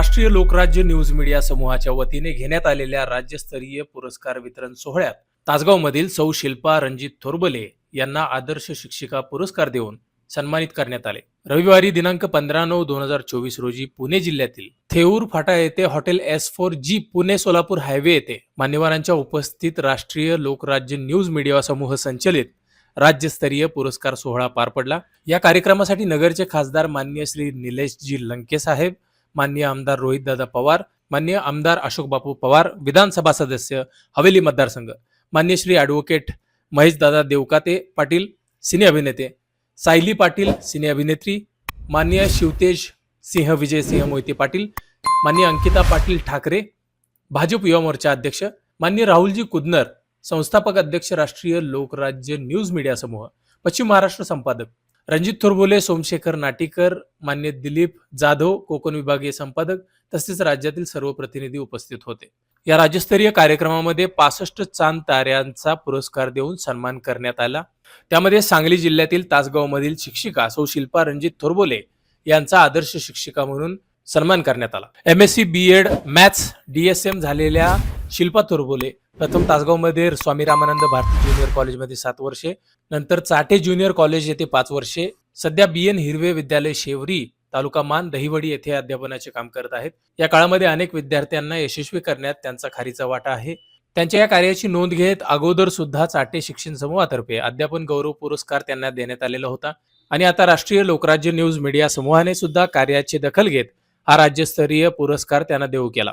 राष्ट्रीय Lokrajya news media समूहाच्या वतीने घेण्यात आलेल्या राज्यस्तरीय पुरस्कार वितरण सोहळ्यात तासगावमधील सौ शिल्पा रणजित थोरबले यांना आदर्श शिक्षिका पुरस्कार देऊन सन्मानित करण्यात आले. रविवारी दिनांक पंधरा नऊ दोन हजार चोवीस रोजी पुणे जिल्ह्यातील थेऊर फाटा येथे hotel S four G Pune Solapur highway येथे मान्यवरांच्या उपस्थित राष्ट्रीय लोकराज्य न्यूज मीडिया समूह संचलित राज्यस्तरीय पुरस्कार सोहळा पार पडला. या कार्यक्रमासाठी नगरचे खासदार मान्य श्री निलेशजी लंके साहेब माननीय आमदार रोहितदादा पवार मान्य आमदार अशोक बापू पवार विधानसभा सदस्य हवेली मतदारसंघ मान्य श्री ॲडव्होकेट महेशदादा देवकाते पाटील सिने अभिनेते सायली पाटील सिने अभिनेत्री मान्य शिवतेज सिंह विजय सिंह मोहिते पाटील मान्य अंकिता पाटील ठाकरे भाजप युवा मोर्चा अध्यक्ष मान्य राहुलजी कुदनर संस्थापक अध्यक्ष राष्ट्रीय लोकराज्य न्यूज मीडिया समूह पश्चिम महाराष्ट्र संपादक रणजित थोरबोले सोमशेखर नाटीकर मान्य दिलीप जाधव कोकण विभागीय संपादक तसेच राज्यातील सर्व प्रतिनिधी उपस्थित होते. या राज्यस्तरीय कार्यक्रमामध्ये पासष्ट चांद ताऱ्यांचा पुरस्कार देऊन सन्मान करण्यात आला. त्यामध्ये सांगली जिल्ह्यातील तासगावमधील शिक्षिका सौ शिल्पा रणजित थोरबोले यांचा आदर्श शिक्षिका म्हणून सन्मान करण्यात आला. M S C B Ed maths D S M झालेल्या शिल्पा तुरबोले प्रथम तासगावमध्ये स्वामी रामानंद भारती ज्युनियर कॉलेजमध्ये सात वर्षे नंतर चाटे ज्युनियर कॉलेज येथे पाच वर्षे सध्या बी एन हिरवे विद्यालय शेवरी तालुका मान दहिवडी येथे अध्यापनाचे काम करत आहेत. या काळामध्ये अनेक विद्यार्थ्यांना यशस्वी करण्यात त्यांचा खारीचा वाटा आहे. त्यांच्या या कार्याची नोंद घेत अगोदर सुद्धा चाटे शिक्षण समूहातर्फे अध्यापन गौरव पुरस्कार त्यांना देण्यात आलेला होता. आणि आता राष्ट्रीय लोकराज्य न्यूज मीडिया समूहाने सुद्धा कार्याची दखल घेत हा राज्यस्तरीय पुरस्कार त्यांना देऊ केला.